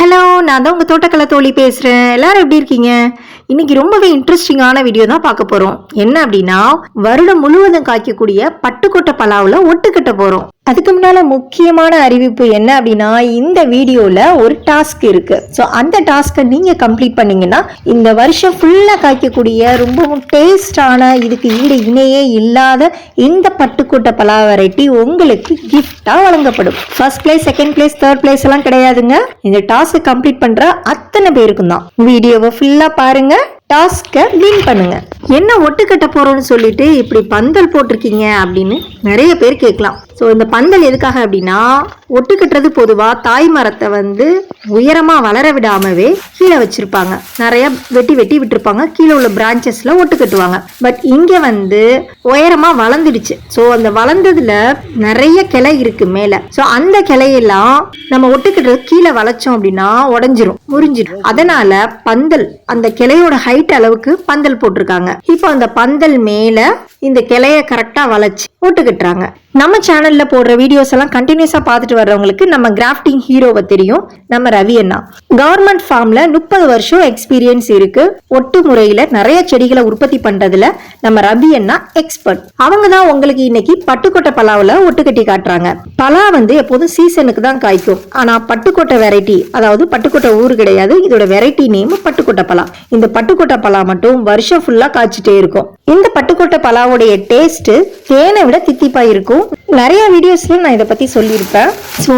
Hello நான் தான் உங்கள் தோட்டக்கலை தோழி பேசுகிறேன் எல்லாரும் எப்படி இருக்கீங்க? இன்னைக்கு ரொம்பவே இன்ட்ரெஸ்டிங்கான வீடியோ தான் பார்க்க போகிறோம் என்ன அப்படின்னா வருடம் முழுவதும் காய்க்கக்கூடிய பட்டுக்கொட்டை பலாவில் ஒட்டுக்கிட்ட போகிறோம் அதுக்கு முன்னால முக்கியமான அறிவிப்பு என்ன அப்படின்னா இந்த வீடியோவில் ஒரு டாஸ்க் இருக்கு. ஸோ அந்த டாஸ்க்கை நீங்கள் கம்ப்ளீட் பண்ணீங்கன்னா இந்த வருஷம் ஃபுல்லாக காய்க்கக்கூடிய ரொம்பவும் டேஸ்டான இதுக்கு ஈடு இணையே இல்லாத இந்த பட்டுக்கோட்டை பலா வெரைட்டி உங்களுக்கு கிஃப்டாக வழங்கப்படும். First place second place third place எல்லாம் கிடையாதுங்க. இந்த டாஸ்க் கம்ப்ளீட் பண்ற அத்தனை பேருக்கும் தான். வீடியோவை ஃபுல்லா பாருங்க டாஸ்க்கை வின் பண்ணுங்க. என்ன ஒட்டு கட்ட போறோம்னு சொல்லிட்டு இப்படி பந்தல் போட்டிருக்கீங்க அப்படின்னு நிறைய பேர் கேட்கலாம். ஸோ இந்த பந்தல் எதுக்காக அப்படின்னா ஒட்டு கட்டுறது பொதுவாக தாய் மரத்தை வந்து உயரமாக வளர விடாமவே கீழே வச்சுருப்பாங்க. நிறைய வெட்டி வெட்டி விட்டுருப்பாங்க. கீழே உள்ள பிரான்ச்சஸில் ஒட்டு கட்டுவாங்க. பட் இங்கே வந்து உயரமாக வளர்ந்துடுச்சு. ஸோ அந்த வளர்ந்ததுல நிறைய கிளை இருக்கு மேலே. ஸோ அந்த கிளையெல்லாம் நம்ம ஒட்டுக்கட்டுறது கீழே வளைச்சோம் அப்படின்னா உடஞ்சிரும் முறிஞ்சிடும் அதனால பந்தல் அந்த கிளையோட ஹைட் அளவுக்கு பந்தல் போட்டிருக்காங்க. இப்போ அந்த பந்தல் மேலே இந்த கிளைய கரெக்டாக வளைச்சி போட்டுக்கிட்டுறாங்க. நம்ம சேனல்ல போடுற வீடியோஸ் எல்லாம் கண்டினியூஸா பார்த்துட்டு வர்றவங்களுக்கு நம்ம கிராஃப்டிங் ஹீரோவை தெரியும். நம்ம ரவி அண்ணா. கவர்மெண்ட் ஃபார்மில் முப்பது வருஷம் எக்ஸ்பீரியன்ஸ் இருக்கு. ஒட்டு முறையில நிறைய செடிகளை உற்பத்தி பண்ணுறதுல நம்ம ரவி அண்ணா எக்ஸ்பர்ட் அவங்க தான் உங்களுக்கு இன்னைக்கு பட்டுக்கொட்டை பலாவில் ஒட்டு கட்டி காட்டுறாங்க. பலா வந்து எப்போதும் சீசனுக்கு தான் காய்க்கும். ஆனா பட்டுக்கொட்டை வெரைட்டி அதாவது பட்டுக்கொட்டை ஊர் கிடையாது. இதோட வெரைட்டி நேம் பட்டுக்கொட்டை பலா. இந்த பட்டுக்கொட்டை பலா மட்டும் வருஷம் ஃபுல்லா காய்ச்சிட்டே இருக்கும். இந்த பட்டுக்கோட்டை பலா பலாவுடைய டேஸ்ட்டு தேனை விட தித்திப்பா இருக்கும். நிறைய வீடியோஸ்லையும் நான் இதை பற்றி சொல்லியிருப்பேன். ஸோ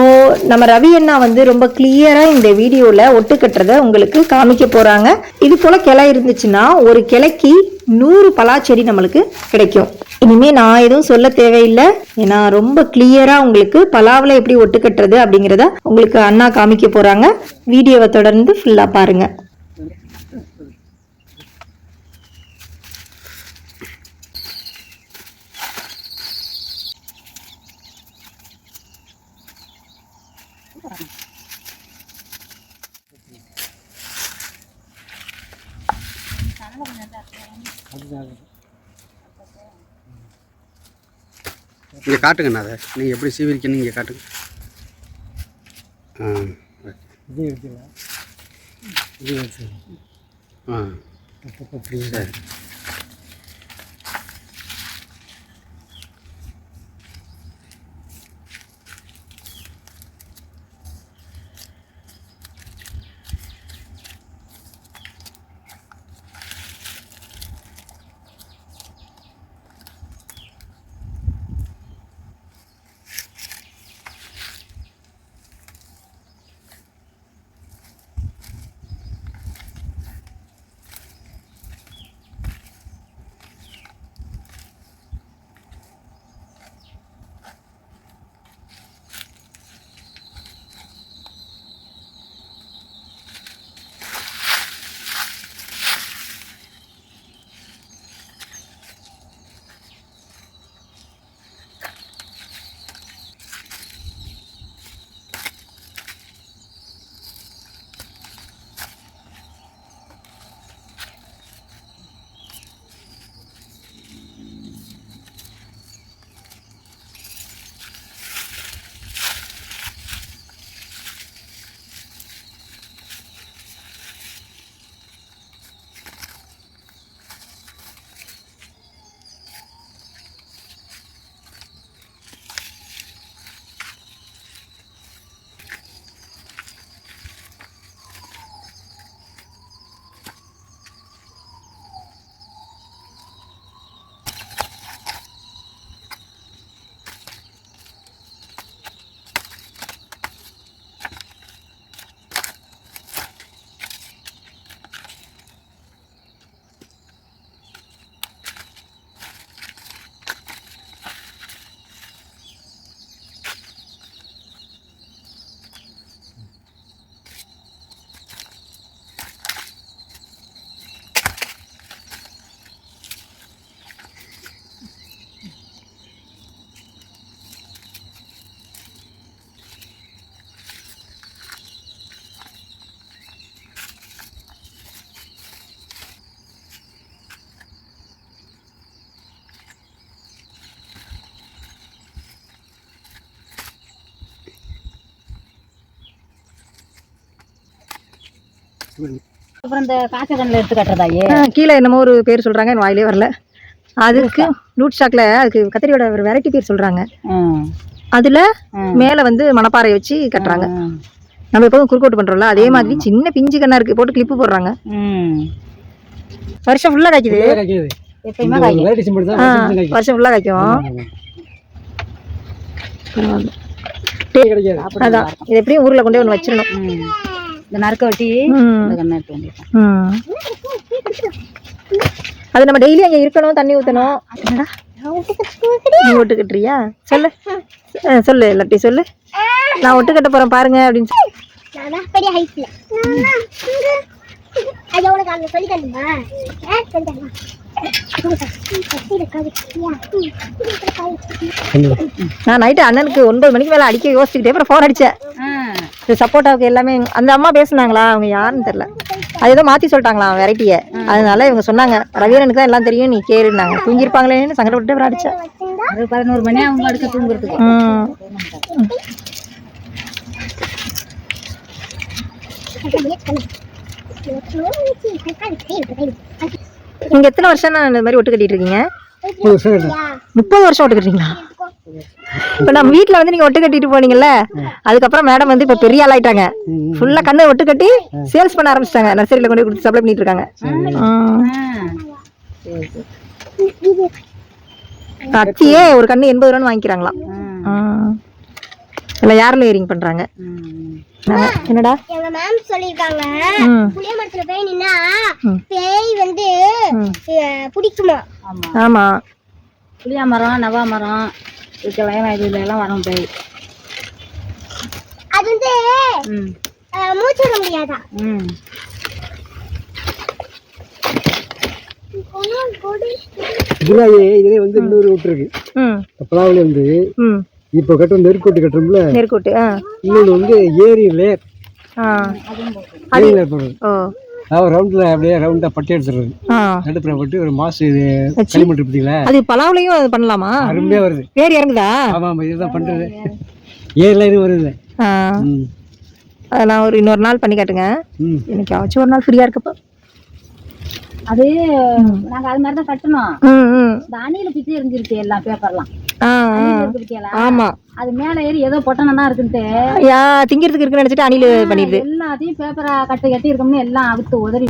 நம்ம ரவி அண்ணா வந்து ரொம்ப கிளியராக இந்த வீடியோவில் ஒட்டு கட்டுறதை உங்களுக்கு காமிக்க போறாங்க. இது போல் கிளை இருந்துச்சுன்னா ஒரு கிளைக்கு நூறு பலா செடி நம்மளுக்கு கிடைக்கும். இனிமே நான் எதுவும் சொல்ல தேவையில்லை. ஏன்னா ரொம்ப கிளியரா உங்களுக்கு பலாவில் எப்படி ஒட்டு கட்டுறது அப்படிங்கிறத உங்களுக்கு அண்ணா காமிக்க போறாங்க. வீடியோவை தொடர்ந்து ஃபுல்லா பாருங்க. இங்கே காட்டுங்கண்ணா அதை. நீங்கள் எப்படி சீவிரிக்கணும் இங்கே காட்டுங்க. ஆ ஓகே. இது இருக்குல்ல? இது வச்சு ஆ. சரி. அப்புறம் இந்த காய்ச்சல் கண்ணில் எடுத்து கட்டுறதாயே கீழே என்னமோ ஒரு பேர் சொல்றாங்க என் வாயிலே வரல. அதுக்கு நூட் ஸ்டாக்ல அதுக்கு கத்திரியோட ஒரு வெரைட்டி பேர் சொல்றாங்க. அதுல மேல வந்து மணப்பாறை வச்சு கட்டுறாங்க. நம்ம எப்போதும் குறுக்கோட்டு பண்றோம்ல அதே மாதிரி சின்ன பிஞ்சு கண்ணா இருக்கு போட்டு கிளிப்பு போடுறாங்க. வருஷம் ஃபுல்லா காய்க்குது. வருஷம் ஃபுல்லா காய்க்கும். அதான் இது எப்படியும் ஊர்ல கொண்டு போய் ஒன்று வச்சிடணும். இந்த நறுக்க வெட்டி ம். இந்த கண்ணை எடுத்து வந்துட்டோம் ம். அது நம்ம டெய்லி அங்க இருக்கணும் தண்ணி ஊத்தணும். என்னடா? நீ ஒட்டு கட்டுறியா சொல்லு. ஆ, சொல்லு இல்லாட்டி சொல்லு. நான் ஒட்டு கட்ட போறேன் பாருங்க அப்படின்னு சொல்லி. நான்? நைட்டு அண்ணனுக்கு ஒன்பது மணிக்கு மேல அடிக்க யோசிச்சுக்கிட்டே அப்புறம் ஃபோன் அடிச்சேன். ஆ. இது சப்போட்டாவுக்கு எல்லாமே அந்த அம்மா பேசுனாங்களா? அவங்க யாருன்னு தெரியல. அது ஏதோ மாத்தி சொல்லிட்டாங்களாம் வெரைட்டியை. அதனால இவங்க சொன்னாங்க ரவீரனுக்கு தான் எல்லாம் தெரியும் நீ கேளுனாங்க தூங்கியிருப்பாங்களேன்னு சங்கடப்பட்டு அப்புறம் பதினோரு மணி அவங்க அடுக்க தூங்குறதுக்கு. ம். நீங்க எத்தனை வருஷம் நான் இந்த மாதிரி ஒட்டு கட்டிட்டு இருக்கீங்க? முப்பது வருஷம். முப்பது வருஷம் ஒட்டு கட்டுறீங்களா இப்ப நம்ம வீட்ல வந்து நீங்க ஒட்டு கட்டிட்டு போனீங்கல்ல அதுக்கப்புறம் மேடம் வந்து இப்ப பெரிய ஆள் ஆயிட்டாங்க ஃபுல்லா கண்ணை ஒட்டு கட்டி சேல்ஸ் பண்ண ஆரம்பிச்சிட்டாங்க. நர்சரியில கொண்டு கொடுத்து சப்ளை பண்ணிட்டு இருக்காங்க. அத்தியே ஒரு கண்ணு எண்பது ரூபான்னு வாங்கிக்கிறாங்களாம். இல்ல யாரும் ஏரிங் பண்றாங்க? ம். என்னடா? எங்க மேம் சொல்லிருக்காங்க ம். புளிய மரத்துல போய் நின்னா ம். பேய் வந்து ம். அஹ், பிடிக்குமா? ஆமா. புளியா மரம் நவா மரம் இதுக்கெல்லாம் இதுல எல்லாம் வரும் பேய். அது வந்து மூச்சு விட முடியாதா? ம். இதுலயே இதுலயே வந்து இன்னொரு வீட்டு இருக்கு. பலாவிலே வந்து ம். இப்போ கட்டுற நெருக்கோட்டு கட்டுறோம்ல? நெருக்கூட்டு ஆ. இன்னொன்று வந்து ஏரி ரவுண்டில் அப்படியே ரவுண்டாக பட்டி எடுத்துடுறது. ஆ. நடுப்புற பட்டு ஒரு மாசு இது களிமண் பார்த்தீங்களா அது பலாவுலையும் அது பண்ணலாமா? அருமையாக வருது. வேர் இறங்குதா? ஆமாம் ஆமாம் இதுதான் பண்ணுறது ஏரியில் இது வருது. ஆ. ம். அதை நான் ஒரு இன்னொரு நாள் பண்ணி காட்டுங்க. எனக்கு ஆச்சும் ஒரு நாள் ஃப்ரீயா இருக்கப்போ. அது நாங்க அது மாதிரி தான் கட்டணும் இந்த அணில பிச்சு எரிஞ்சிருச்சு எல்லாம் பேப்பர்லாம் ஆமா. அது மேல ஏறி ஏதோ பொட்டணம் இருக்குன்ட்டு. யா திங்கிறதுக்கு இருக்குன்னு நினைச்சிட்டு அணில் பண்ணிடுது. எல்லாத்தையும் பேப்பரை கட்டி கட்டி இருக்கோம்னு எல்லாம் அவுத்து உதறி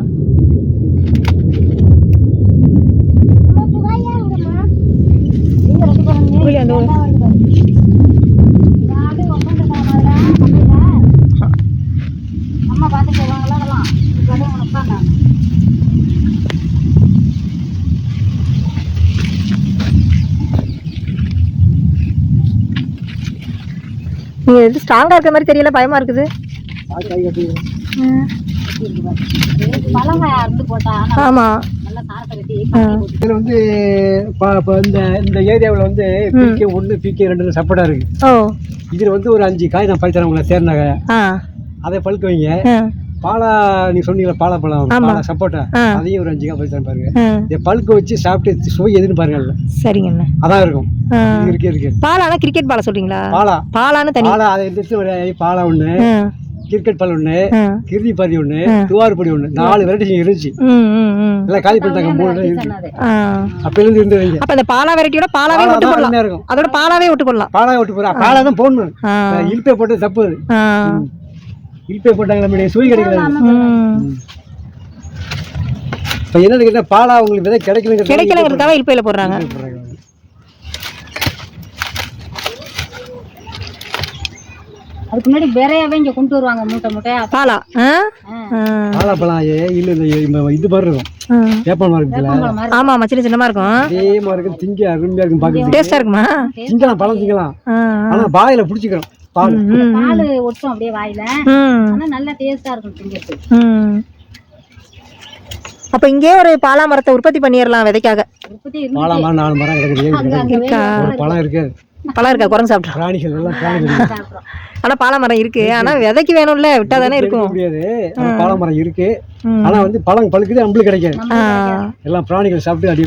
நீங்க ரெண்டு பேரும் வந்து புளி அந்த ஒரு- இந்த ஆளு உட்காந்து மாதிரிடா, கம்பெனில. அம்மா பார்த்து போவாங்களா அதெல்லாம் இப்போ உட்காந்தாங்க நீங்க இது ஸ்ட்ராங்கா இருக்க மாதிரி தெரியல பயமா இருக்குது பழங்காய் அறுத்து போட்டா ஆனா ஆமா நல்லா காரத்தை கட்டி பட்டி போட்டு இதில் வந்து இந்த இந்த ஏரியாவில் வந்து பிகே ஒன்று பிகே ரெண்டு சப்போட்டா இருக்கு. இதில் வந்து ஒரு அஞ்சு காய் நான் பறித்தரேன் உங்களை சேர்ந்தாங்க அதை பழுக்க வைங்க. பாலா நீ சொன்னீங்களா பாலாப்பழம் ஆமா. பாலா சப்போட்டா. அதையும் ஒரு அஞ்சு காய் பறித்தரேன் பாருங்க. இதை பழுக்க வச்சு சாப்பிட்டு சுவை எதுன்னு பாருங்க அதுல. சரிங்க அண்ணா அதான் இருக்கும். இருக்கு இருக்கு. பாலானா கிரிக்கெட் பாலை சொல்றீங்களா? பாலா. பாலான்னு தனி. பாலா அதை எடுத்து ஒரு பாலா ஆ, கிரிக்கெட் பால் ஆ. கிருதி பாதி ஒன்று துவாறுபடி ஒன்று நாலு வெரைட்டி இருந்துச்சு. எல்லாம் காலி பண்ணிட்டாங்க மூணு ஆ. அப்போலேருந்து இருந்ததுங்க அப்ப இந்த பாலா வெரைட்டியோட பாலாவே தான் போடலாம். அதோட பாலாவே ஒட்டு போடலாம். பாலா விட்டு போறா பாலா தான் போடணும். ஆ. இழுப்பே போட்டு தப்பு. இழுப்பே போட்டாங்க நம்மளுடைய சுவை கிடைக்கல. ம். இப்போ என்னன்னு கேட்டால் பாலா உங்களுக்கு விதை கிடைக்கலங்கிறது கிடைக்கலங்கிறதுக்காக இழுப்பையில போடுறாங்க. அதுக்கு முன்னாடி விரையாவே இங்க கொண்டு வருவாங்க மூட்டை மூட்டையா? பாலா. ஆ. பாலாப்பழம் இல்லை இந்த இது மாதிரி இருக்கும். இருக்குல்ல வேப்பம்பழம் மாதிரி ஆமா ஆமா சின்ன சின்னமா இருக்கும். அதே மாதிரி இருக்கும். திங்க அருமையாக இருக்கும் பார்க்குறது டேஸ்டா இருக்குமா? திங்கலாம் பழம் திங்கலாம். ஆ, ஆ. ஆனால் பாயில் பிடிச்சிக்கிறோம் பால். பால் ஒட்டும் அப்படியே வாயில. ம், ஆனா நல்லா டேஸ்டா இருக்கும் திங்கிறதுக்கு ம். அப்ப இங்கே ஒரு பாலா மரத்தை உற்பத்தி பண்ணிடலாம் விதைக்காக. உற்பத்தி இருந்து பாலா மரம் நாலு மரம் கிடக்குது ஒரு பழம் இருக்கு. பழம் இருக்கா? குரங்கு சாப்பிட்றோம் பிராணிகள் எல்லாம் பிராணிகள் சாப்பிடுறோம் ஆனா பாலா மரம் இருக்கு. ஆனா விதைக்கு வேணும்ல விட்டா தானே எடுக்க இருக்கும். முடியாது. ஆனா பாலை மரம் இருக்கு. ஆனா வந்து பழம் பழுக்குது நம்மளுக்கு கிடைக்காது. எல்லாம் பிராணிகள் சாப்பிட்டு அடி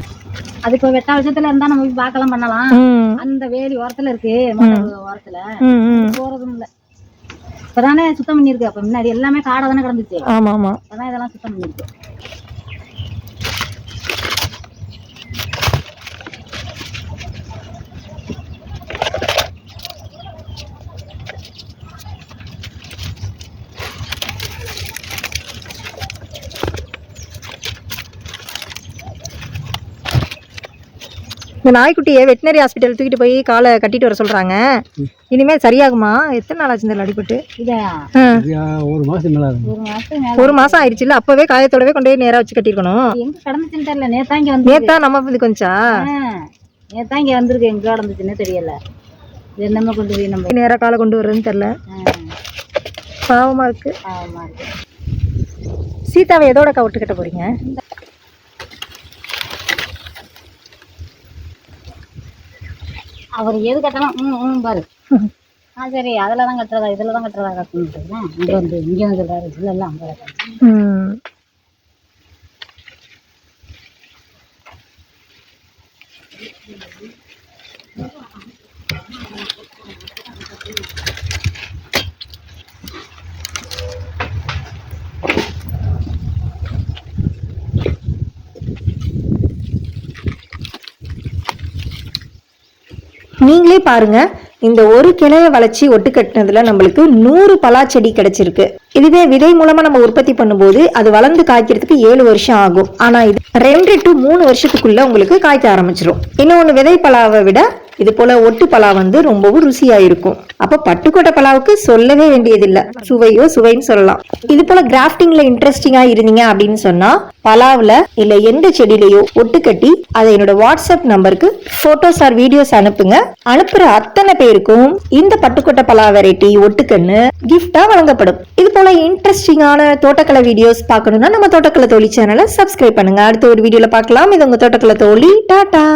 அதுக்கு வெட்டா விஷயத்துல இருந்தா நம்ம போய் பார்க்கலாம் பண்ணலாம். அந்த வேலி ஓரத்துல இருக்கு. ஓரத்துல. போறதும் இல்ல. இப்பதானே சுத்தம் பண்ணியிருக்கு. அப்ப முன்னாடி எல்லாமே காடை தானே கிடந்துச்சு. ஆமா ஆமா. இப்பதான் இதெல்லாம் சுத்தம் பண்ணியிருக்கு. இந்த நாய்க்குட்டியை வெட்டினரி ஹாஸ்பிட்டல் தூக்கிட்டு போய் காலை கட்டிட்டு வர சொல்றாங்க. இனிமேல் சரியாகுமா? எத்தனை நாள் ஆச்சு இந்த அடிபட்டு? ஒரு மாசம் மேல ஆகும். ஒரு மாசத்துக்கு மேல. ஒரு மாசம் ஆயிடுச்சுல்ல அப்பவே காயத்தோடவே கொண்டு போய் நேரா வச்சு கட்டிருக்கணும் நேத்தா நம்ம வந்து கொஞ்சா? நேத்தா இங்க வந்திருக்கு எங்க கடந்துச்சுன்னு தெரியல. என்னமே கொண்டு போய் நம்ம நேரா காலை கொண்டு வர்றதுன்னு தெரியல. ஆ, பாவமா இருக்கு. பாவமா இருக்கு. சீதாவை எதோட கவுட்டு கட்ட போறீங்க? அவர் எது கட்டணும் ம் ம் பாரு. ஆ சரி அதில் தான் கட்டுறதா இதில் தான் கட்டுறதா கட்டணும் இங்கே வந்து இங்கே வந்து சொல்கிறாரு இல்லை இல்லை அங்கே கட்டணும் ம். நீங்களே பாருங்க. இந்த ஒரு கிளைய வளைச்சி ஒட்டு கட்டினதுல நம்மளுக்கு நூறு பலா செடி கிடைச்சிருக்கு. இதுவே விதை மூலமா நம்ம உற்பத்தி பண்ணும்போது அது வளர்ந்து காய்க்கிறதுக்கு ஏழு வருஷம் ஆகும். ஆனா இது ரெண்டு டு மூணு வருஷத்துக்குள்ள உங்களுக்கு காய்க்க ஆரம்பிச்சிரும். இன்னொன்னு விதை பலாவை விட இது போல ஒட்டு பலா வந்து ரொம்பவும் ருசியா இருக்கும் அப்ப பட்டுக்கோட்டை பலாவுக்கு சொல்லவே வேண்டியதில்லை. சுவையோ சுவைன்னு சொல்லலாம். இது போல கிராஃப்டிங்ல இன்ட்ரெஸ்டிங்கா இருந்தீங்க அப்படின்னு சொன்னா பலாவில் இல்ல எந்த செடியிலையோ ஒட்டு கட்டி அதை என்னோட வாட்ஸ்அப் நம்பருக்கு போட்டோஸ் ஆர் வீடியோஸ் அனுப்புங்க. அனுப்புற அத்தனை பேருக்கும் இந்த பட்டுக்கோட்டை பலா வெரைட்டி ஒட்டுக்கண்ணு கிஃப்டா வழங்கப்படும். இது போல இன்ட்ரெஸ்டிங்கான தோட்டக்கலை வீடியோஸ் பார்க்கணும்னா நம்ம தோட்டக்கலை தோழி சேனலை சப்ஸ்கிரைப் பண்ணுங்க. அடுத்த ஒரு வீடியோல பார்க்கலாம். இது உங்க தோட்டக்கலை தோழி. டாடா!